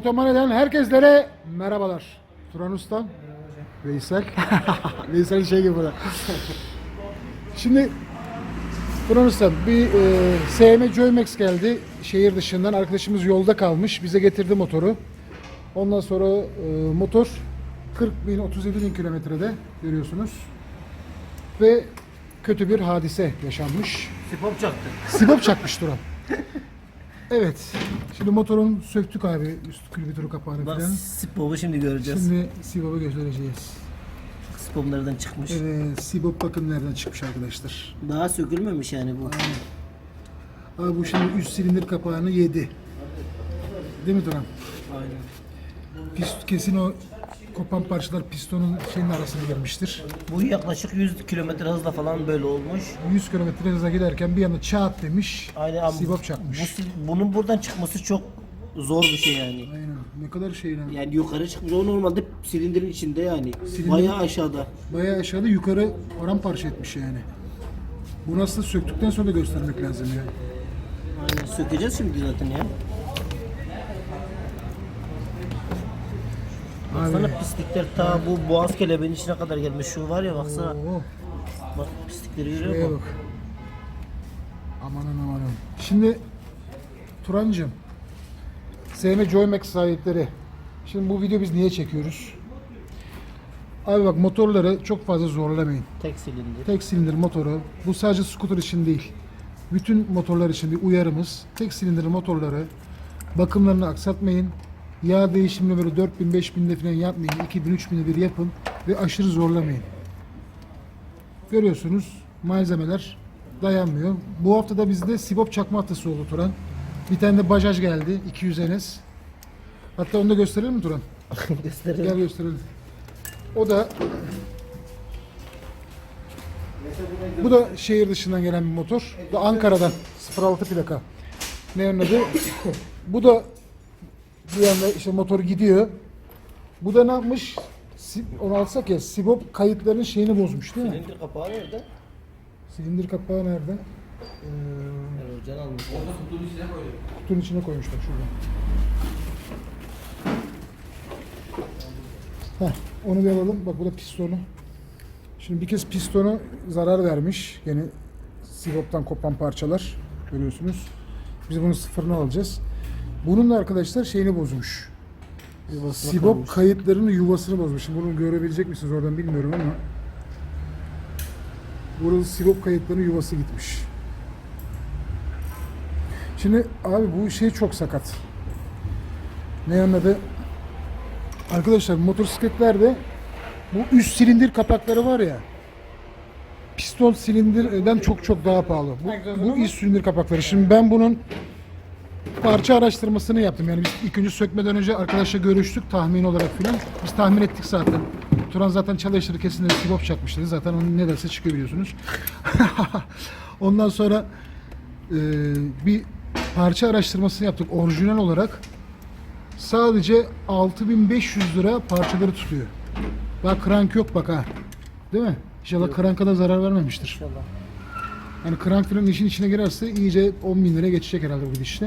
Motomane'den herkeslere merhabalar. Turan Usta, Veysel. Veysel şey gibi burada. Şimdi Turan Usta bir e, SM Joymax geldi şehir dışından. Arkadaşımız yolda kalmış. Bize getirdi motoru. Ondan sonra e, motor 40 bin 37 bin kilometrede görüyorsunuz. Ve kötü bir hadise yaşanmış. Sipop çaktı. Sibop çakmış Turan. Evet. Şimdi motorun söktük abi üst külbütürü kapağını Bak falan. Sipop'u şimdi göreceğiz. Şimdi Sibop'u göstereceğiz. Sipop nereden çıkmış? Evet, Sibop bakın nereden çıkmış arkadaşlar. Daha sökülmemiş yani bu. Abi bu şimdi üst silindir kapağını yedi. Değil mi Turan? Aynen. Pist, kesin o kopan parçalar pistonun şeyin arasına girmiştir. Bu yaklaşık 100 kilometre hızla falan böyle olmuş. 100 kilometre hıza giderken bir anda çat demiş. Aynen ama Sibop çakmış. Bu, bunun buradan çıkması çok zor bir şey yani. Aynen. Ne kadar şey lan. Yani yukarı çıkmış. O normalde silindirin içinde yani. Bayağı aşağıda. Bayağı aşağıda yukarı paramparça etmiş yani. Bunu aslında söktükten sonra da göstermek lazım ya. Aynen sökeceğiz şimdi zaten ya. Baksana pislikler ta bu boğaz kelebeğin içine kadar gelmiş. Şu var ya baksana. Oo. Bak pislikleri görüyor Şuraya musun? bak. Amanın amanın. Şimdi Turancığım, SM Joymax sahipleri. Şimdi bu video biz niye çekiyoruz? Abi bak motorları çok fazla zorlamayın. Tek silindir. Tek silindir motoru, bu sadece scooter için değil. Bütün motorlar için bir uyarımız. Tek silindir motorları bakımlarını aksatmayın. Yağ değişimini böyle 4000 5000'de falan yapmayın. 2000 3000'de bir yapın ve aşırı zorlamayın. Görüyorsunuz malzemeler dayanmıyor. Bu hafta da bizde Sibop çakma haftası oldu Turan. Bir tane de Bajaj geldi 200 NS. Hatta onu da gösterelim mi Turan? Gel Gösterelim. gösterelim. O da bu da şehir dışından gelen bir motor. Bu da Ankara'dan 06 plaka. Ne onun adı? bu da bir yanda işte motor gidiyor. Bu da ne yapmış? Si- Onu alsak ya Sibop kayıtların şeyini bozmuş değil mi? Silindir kapağı nerede? Silindir kapağı nerede? Ee, Ercan almış. kutunun içine koymuşlar şurada. Heh, onu bir alalım. Bak bu da pistonu. Şimdi bir kez pistonu zarar vermiş. Yine sivoptan kopan parçalar. Görüyorsunuz. Biz bunun sıfırını alacağız. Bunun da arkadaşlar şeyini bozmuş. Yuvasına Sibop koymuş. kayıtlarının yuvasını bozmuş. Şimdi bunu görebilecek misiniz oradan bilmiyorum ama. Burada Sibop kayıtlarının yuvası gitmiş. Şimdi abi bu şey çok sakat. Ne anladı? Arkadaşlar motosikletlerde bu üst silindir kapakları var ya piston silindirden çok çok daha pahalı. Bu, bu üst silindir kapakları. Şimdi ben bunun parça araştırmasını yaptım. Yani biz ilk önce sökmeden önce arkadaşla görüştük tahmin olarak filan. Biz tahmin ettik zaten. Turan zaten çalıştırı kesin dedi sibop çakmış dedi. Zaten onun ne derse çıkıyor biliyorsunuz. Ondan sonra e, bir parça araştırmasını yaptık orijinal olarak. Sadece 6500 lira parçaları tutuyor. Bak krank yok bak ha. Değil mi? İnşallah kranka da zarar vermemiştir. İnşallah. Yani krank falan işin içine girerse iyice 10 bin lira geçecek herhalde bu gidişle.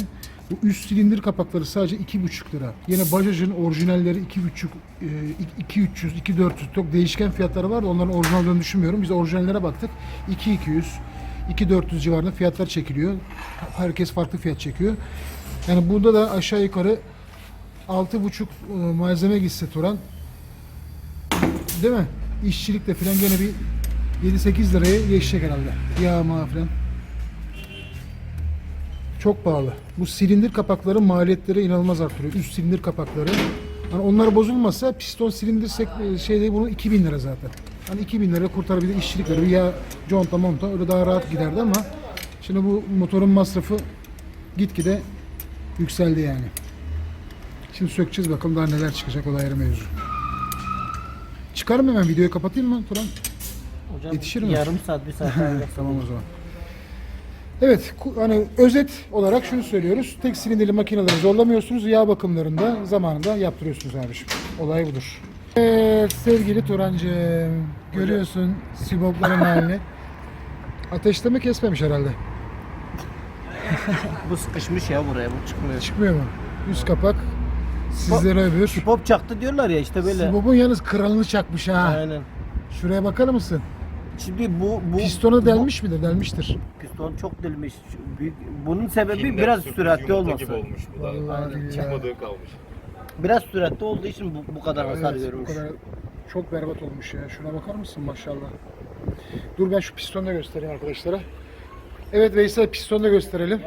Bu üst silindir kapakları sadece 2,5 lira. Yine Bajaj'ın orijinalleri 2,5, e, 2,300, 2,400 çok değişken fiyatları var da onların orijinallerini düşünmüyorum. Biz orijinallere baktık. 2,200, 2,400 civarında fiyatlar çekiliyor. Herkes farklı fiyat çekiyor. Yani burada da aşağı yukarı 6,5 e, malzeme gitse Turan. Değil mi? İşçilikle falan gene bir 7-8 liraya geçecek herhalde. Yağma falan. Çok pahalı. Bu silindir kapakları maliyetleri inanılmaz artırıyor. Üst silindir kapakları. Hani onlar bozulmasa piston silindir şeyde bunun 2000 lira zaten. Hani 2000 lira kurtarabilir işçilikleri. Bir yağ, conta, monta öyle daha rahat giderdi ama şimdi bu motorun masrafı gitgide yükseldi yani. Şimdi sökeceğiz bakalım daha neler çıkacak o da ayrı mevzu. Çıkar mı hemen videoyu kapatayım mı Turan? Hocam Yetişir mi? yarım saat bir saat. Tamam o zaman. Evet, hani özet olarak şunu söylüyoruz. Tek silindirli makineleri zorlamıyorsunuz. Yağ bakımlarında zamanında yaptırıyorsunuz abiciğim. Olay budur. Evet sevgili Turancığım. Görüyorsun sibopların halini. Ateşleme kesmemiş herhalde. Bu sıkışmış ya buraya bu çıkmıyor. Çıkmıyor mu? Üst kapak Sizlere öbür. Pop çaktı diyorlar ya işte böyle. Sibop'un yalnız kralını çakmış ha. Aynen. Şuraya bakar mısın? Şimdi bu bu Pistonu bu- delmiş midir? Delmiştir. Piston çok delmiş. Büyük- Bunun sebebi Kinder biraz sürpriz süratli yumurta olması. gibi olmuş bu da. Vallahi ya. Çıkmadığı kalmış. Biraz süratli olduğu için bu, bu kadar hasar Evet, görmüş. bu kadar çok berbat olmuş ya. Şuna bakar mısın maşallah. Dur ben şu pistonu da göstereyim arkadaşlara. Evet Veysel pistonu da gösterelim.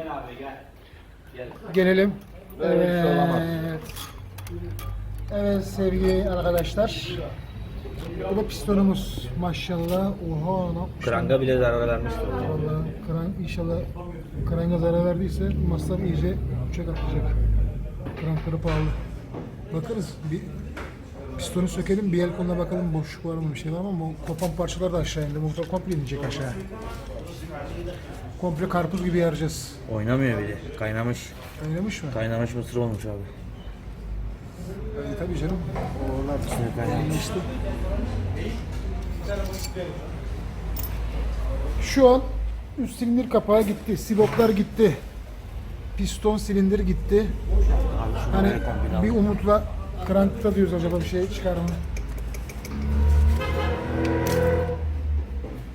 Gelelim. Böyle bir şey olamaz. Evet. Evet sevgili arkadaşlar. Bu da pistonumuz maşallah. Oha lan? Kranga bile zarar vermiştir. Vallahi kran inşallah kranga zarar verdiyse masraf iyice uçak atlayacak. Krankları pahalı. Bakarız bir pistonu sökelim bir el koluna bakalım boşluk var mı bir şey var mı? Bu kopan parçalar da aşağı indi. Motor komple inecek aşağı. Komple karpuz gibi yaracağız. Oynamıyor bile. Kaynamış. Oynamış mı? Kaynamış mısır olmuş abi. E, tabii canım. İçine kaynamış. işte. Şu an üst silindir kapağı gitti. Siboplar gitti. Piston silindir gitti. Hani bir umutla krankta diyoruz acaba bir şey çıkar mı?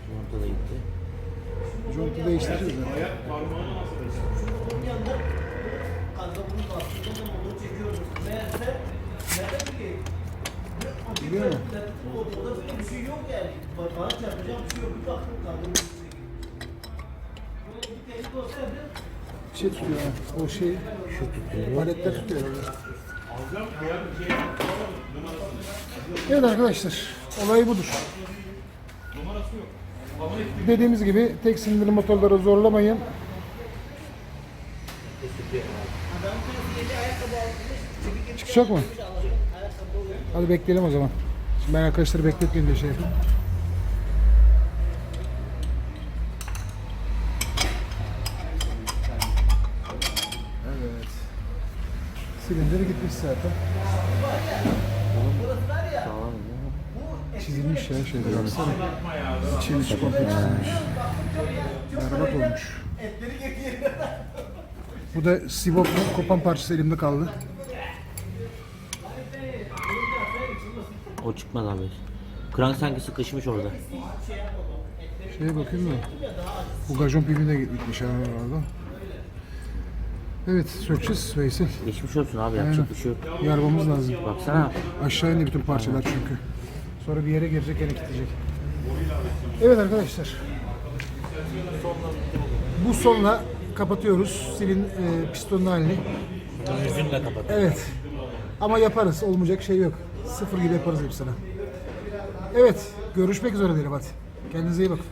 Yumurta da gitti. Contu değiştireceğiz zaten. Biliyor musun? Şey tutuyor ha, o şey, şu tutuyor. Paletler tutuyor. Evet arkadaşlar, olay budur. Dediğimiz gibi tek silindirli motorları zorlamayın. Çıkacak mı? Hadi bekleyelim o zaman. Şimdi ben arkadaşları bekletmeyeyim diye şey yapayım. Evet. Silindir gitmiş zaten. Çizilmiş ya şeyde baksana. İçi içi komple çizilmiş. Berbat olmuş. Bu da Sivop'un kopan parçası elimde kaldı. O çıkmaz abi. Krank sanki sıkışmış orada. Şeye bakayım da. Bu gajon de gitmiş ha orada. Evet sökeceğiz Veysel. Geçmiş olsun abi yapacak bir şey yok. Yarmamız lazım. Baksana. Aşağı indi bütün parçalar çünkü. Sonra bir yere girecek gene gidecek. Evet arkadaşlar. Bu sonla kapatıyoruz silin e, pistonun halini. Yüzünle kapat. Evet. Ama yaparız. Olmayacak şey yok. Sıfır gibi yaparız hepsini. Evet. Görüşmek üzere diyelim hadi. Kendinize iyi bakın.